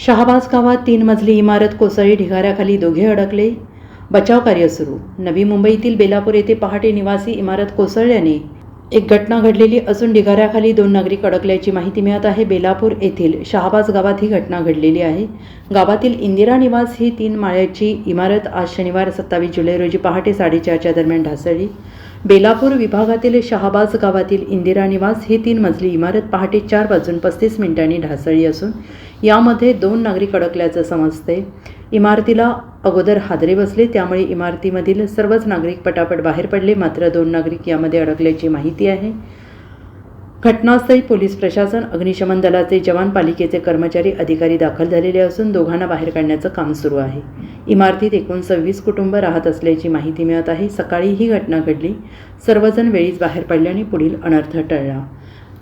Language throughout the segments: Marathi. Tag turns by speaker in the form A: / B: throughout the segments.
A: शहाबाज गावात तीन मजली इमारत कोसळी ढिगाऱ्याखाली दोघे अडकले. बचाव कार्य सुरू. नवी मुंबईतील बेलापूर येथे पहाटे निवासी इमारत कोसळल्याने एक घटना घडलेली असून ढिगाऱ्याखाली दोन नागरिक अडकल्याची माहिती मिळत आहे. बेलापूर येथील शहाबाज गावात ही घटना घडलेली आहे. गावातील इंदिरा निवास ही तीन माळ्याची इमारत आज शनिवार सत्तावीस जुलै रोजी पहाटे साडेचारच्या दरम्यान ढासळली. बेलापूर विभागातील शहाबाज गावातील इंदिरा निवास ही तीन मजली इमारत पहाटे चार वाजून पस्तीस मिनिटांनी ढासळली असून यामध्ये दोन नागरिक अडकल्याचं समजते. इमारतीला अगोदर हादरे बसले त्यामुळे इमारतीमधील सर्वच नागरिक पटापट बाहेर पडले. मात्र दोन नागरिक यामध्ये अडकल्याची माहिती आहे. घटनास्थळी पोलीस प्रशासन अग्निशमन दलाचे जवान पालिकेचे कर्मचारी अधिकारी दाखल झालेले असून दोघांना बाहेर काढण्याचं काम सुरू आहे. इमारतीत एकूण सव्वीस कुटुंब राहत असल्याची माहिती मिळत आहे. सकाळी ही घटना घडली. सर्वजण वेळीच बाहेर पडल्याने पुढील अनर्थ टळला.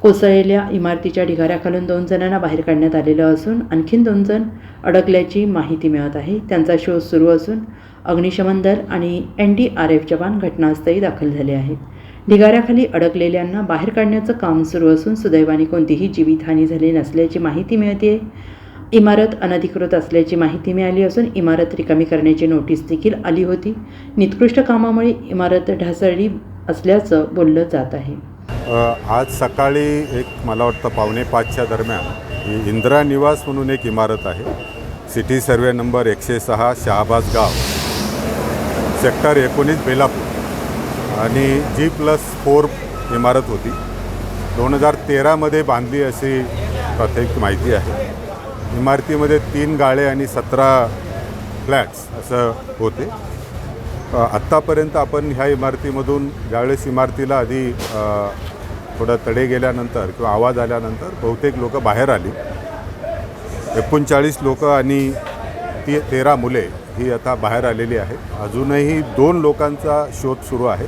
A: कोसळलेल्या इमारतीच्या ढिगाऱ्याखालून दोन जणांना बाहेर काढण्यात आलेलं असून आणखीन दोन जण अडकल्याची माहिती मिळत आहे. त्यांचा शोध सुरू असून अग्निशमन दल आणि एन डी आर एफ जवान घटनास्थळी दाखल झाले आहेत. ढिगाऱ्याखाली अडकलेल्यांना बाहेर काढण्याचं काम सुरू असून सुदैवाने कोणतीही जीवितहानी झाली नसल्याची माहिती मिळते. इमारत अनधिकृत असल्याची माहिती मिळाली असून इमारत रिकामी करण्याची नोटीस देखील आली होती. निकृष्ट कामामुळे इमारत ढासळली असल्याचं बोललं जात आहे.
B: आज सकाळी एक मला वाटतं पावणे पाचच्या दरम्यान इंदिरा निवास म्हणून एक इमारत आहे. सिटी सर्वे नंबर एकशे सहा शहाबाज गाव सेक्टर एकोणीस बेलापूर. आणि जी प्लस फोर इमारत होती. दोन हजार तेरामध्ये बांधली अशी प्राथमिक माहिती आहे. इमारतीमध्ये तीन गाळे आणि सतरा फ्लॅट्स असं होते. आत्तापर्यंत आपण ह्या इमारतीमधून ज्यावेळेस इमारतीला आधी थोडं तडे गेल्यानंतर किंवा आवाज आल्यानंतर बहुतेक लोक बाहेर आली. एकोणचाळीस लोक आणि ती तेरा मुले ही आता बाहेर आलेली आहेत. अजूनही दोन लोकांचा शोध सुरू आहे.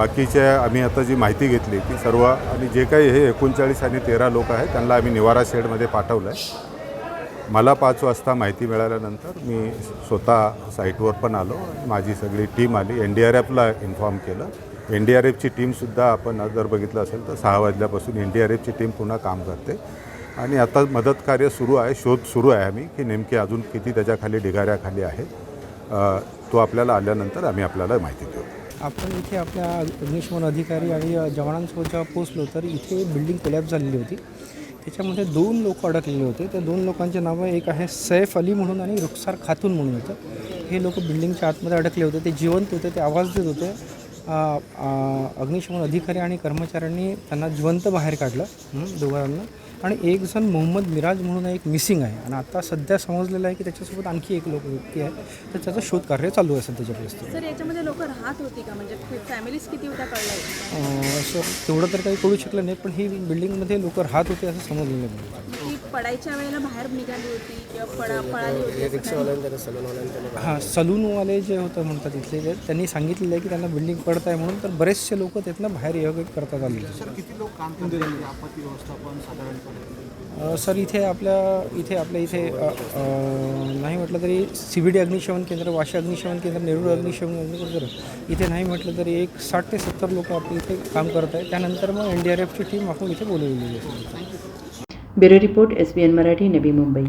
B: बाकीच्या आम्ही आता जी माहिती घेतली की सर्व आणि जे काही हे एकोणचाळीस आणि तेरा लोक आहेत त्यांना आम्ही निवारा शेडमध्ये पाठवलं आहे मला पाच वाजता माहिती मिळाल्यानंतर मी स्वतः साईटवर पण आलो. माझी सगळी टीम आली. एन डी आर एफला इन्फॉर्म केलं. एन डी आर एफची टीमसुद्धा आपण जर बघितलं असेल तर सहा वाजल्यापासून एन डी आर एफची टीम पुन्हा काम करते. आणि आता मदत कार्य सुरू आहे शोध सुरू आहे आम्ही की नेमके अजून किती त्याच्याखाली ढिगाऱ्याखाली आहेत तो आपल्याला आल्यानंतर आम्ही आपल्याला माहिती देऊ.
C: आपण इथे आपल्या अग्निशमन अधिकारी आणि जवानांसोबत जेव्हा पोचलो तर इथे बिल्डिंग कोलॅप झालेली होती. त्याच्यामध्ये दोन लोक अडकलेले होते. त्या दोन लोकांचे नावं एक आहे सैफ अली म्हणून आणि रुखसार खातून म्हणून होतं. हे लोक बिल्डिंगच्या आतमध्ये अडकले होते. ते जिवंत होते ते आवाज देत होते. अग्निशमन अधिकारी आणि कर्मचाऱ्यांनी त्यांना जिवंत बाहेर काढलं दोघांना. आणि एक जण मोहम्मद मिराज म्हणून एक मिसिंग आहे. आणि आता सध्या समजलेलं आहे की त्याच्यासोबत आणखी एक लोक व्यक्ती आहे. तर त्याचं शोध कार्य चालू आहे सध्याच्या परिस्थितीत.
D: सर याच्यामध्ये लोक राहत होती का? म्हणजे फॅमिलीज किती होत्या कळलं
C: सर तेवढं तर काही कळू शकलं नाही पण ही बिल्डिंगमध्ये लोक राहत होते असं समजलेलं आहे.
D: ती पडायच्या वेळेला बाहेर निघाली होती किंवा पडा पळाली?
C: हां सलूनवाले जे होतं म्हणतात इथले ते त्यांनी सांगितलेलं आहे की त्यांना बिल्डिंग पडत आहे म्हणून तर बरेचसे लोक त्यातनं बाहेर ये करतात आले अ, सर इथे आपल्या इथे आपल्या इथे नाही म्हटलं तरी सी बी डी अग्निशमन केंद्र वाशी अग्निशमन केंद्र नेरूळ अग्निशमन केंद्र इथे नाही म्हटलं तरी एक साठ ते सत्तर लोक आपल्या इथे काम करत आहेत. त्यानंतर मग एन डी आर एफची टीम आपण इथे बोलवलेली आहे.
A: Bureau report S B N Marathi Navi Mumbai.